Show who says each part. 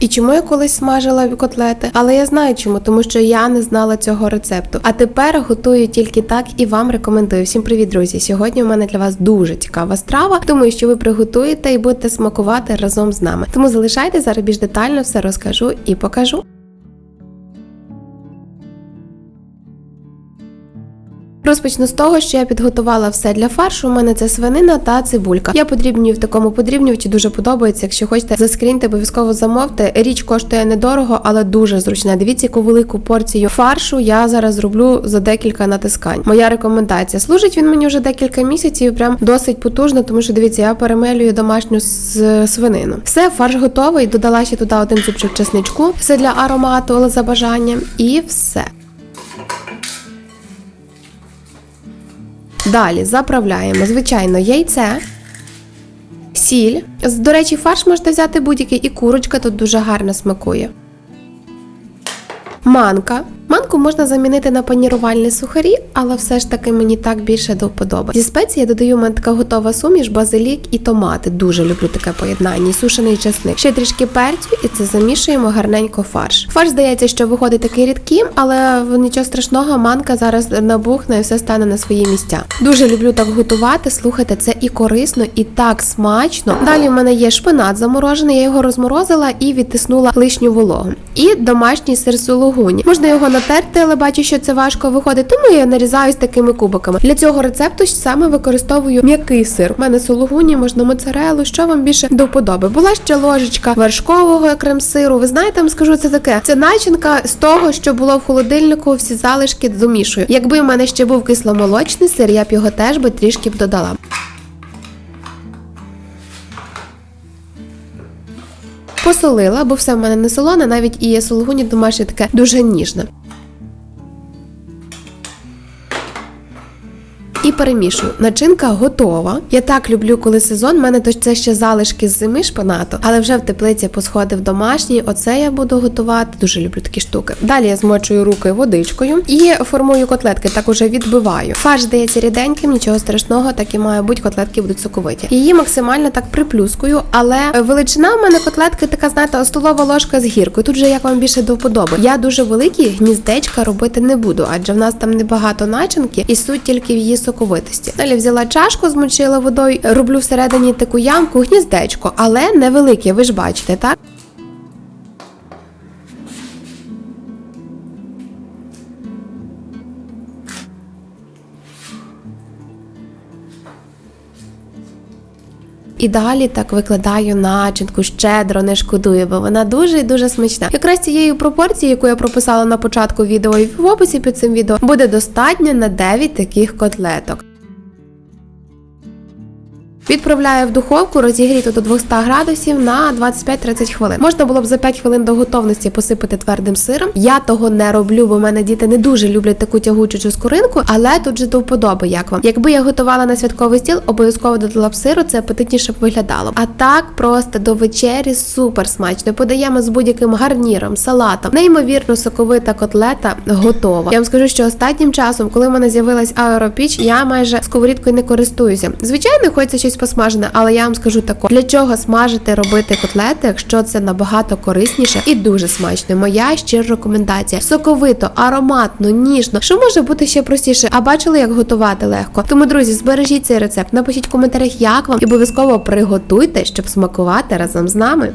Speaker 1: І чому я колись смажила котлети? Але я знаю чому, тому що я не знала цього рецепту. А тепер готую тільки так і вам рекомендую. Всім привіт, друзі! Сьогодні у мене для вас дуже цікава страва. Думаю, що ви приготуєте і будете смакувати разом з нами. Тому залишайте зараз більш детально все розкажу і покажу. Розпочну з того, що я підготувала все для фаршу. У мене це свинина та цибулька. Я подрібнюю в такому подрібнювачі, дуже подобається. Якщо хочете, заскріньте, обов'язково замовте. Річ коштує недорого, але дуже зручна. Дивіться, яку велику порцію фаршу я зараз зроблю за декілька натискань. Моя рекомендація. Служить він мені вже декілька місяців, прям досить потужно, тому що дивіться, я перемелюю домашню з- свинину. Все, фарш готовий. Додала ще туди один зубчик чесничку. Все для аромату, але за бажанням. І все. Далі заправляємо, звичайно, яйце, сіль. До речі, фарш можете взяти будь-який, і курочка тут дуже гарно смакує. Манка. Манку можна замінити на панірувальні сухарі, але все ж таки мені так більше до вподоби. Зі спеції я додаю мене така готова суміш, базилік і томати. Дуже люблю таке поєднання. Сушений чесник. Ще трішки перцю, і це замішуємо гарненько фарш. Фарш здається, що виходить такий рідким, але нічого страшного, манка зараз набухне і все стане на свої місця. Дуже люблю так готувати. Слухайте, це і корисно, і так смачно. Далі в мене є шпинат заморожений, я його розморозила і відтиснула лишню вологу. І домашній сир сулугуні. Можна його натерти, але бачу, що це важко виходить, тому я нарізаю з такими кубиками. Для цього рецепту саме використовую м'який сир. У мене сулугуні, можна моцарелу, що вам більше до вподоби. Була ще ложечка вершкового крем-сиру. Ви знаєте, вам скажу це таке. Це начинка з того, що було в холодильнику, всі залишки домішую. Якби в мене ще був кисломолочний сир, я б його теж би трішки б додала. Посолила, бо все в мене не солоне, навіть і сулугуні домашнє таке дуже ніжне. І перемішую. Начинка готова. Я так люблю, коли сезон. У мене то це ще залишки з зими шпинату, але вже в теплиці посходив домашній. Оце я буду готувати. Дуже люблю такі штуки. Далі я змочую руки водичкою і формую котлетки. Так уже відбиваю. Фарш здається ріденьким, нічого страшного, так і має бути, котлетки будуть соковиті. Її максимально так приплюскую, але величина в мене котлетки така, знаєте, столова ложка з гіркою. Тут же як вам більше до вподоби. Я дуже великі гніздечка робити не буду, адже в нас там небагато начинки, і суть тільки в її соковитості. Далі взяла чашку, змочила водою, роблю всередині таку ямку, гніздечко, але невелике, ви ж бачите, так? І далі так викладаю начинку, щедро не шкодую, бо вона дуже і дуже смачна. Якраз цієї пропорції, яку я прописала на початку відео і в описі під цим відео, буде достатньо на 9 таких котлеток. Відправляю в духовку розігріту до 200 градусів на 25-30 хвилин. Можна було б за 5 хвилин до готовності посипати твердим сиром. Я того не роблю, бо мене діти не дуже люблять таку тягучу скоринку, але тут же до вподоби, як вам. Якби я готувала на святковий стіл, обов'язково додала б сиру, це апетитніше б виглядало. А так просто до вечері супер смачно. Подаємо з будь-яким гарніром, салатом. Неймовірно соковита котлета готова. Я вам скажу, що останнім часом, коли в мене з'явилась аеропіч, я майже сковорідкою не користуюся. Звичайно, хочеться щось посмажене, але я вам скажу тако, для чого смажити робити котлети, якщо це набагато корисніше і дуже смачно. Моя щира рекомендація: соковито, ароматно, ніжно. Що може бути ще простіше? А бачили, як готувати легко. Тому, друзі, збережіть цей рецепт, напишіть в коментарях, як вам і обов'язково приготуйте, щоб смакувати разом з нами.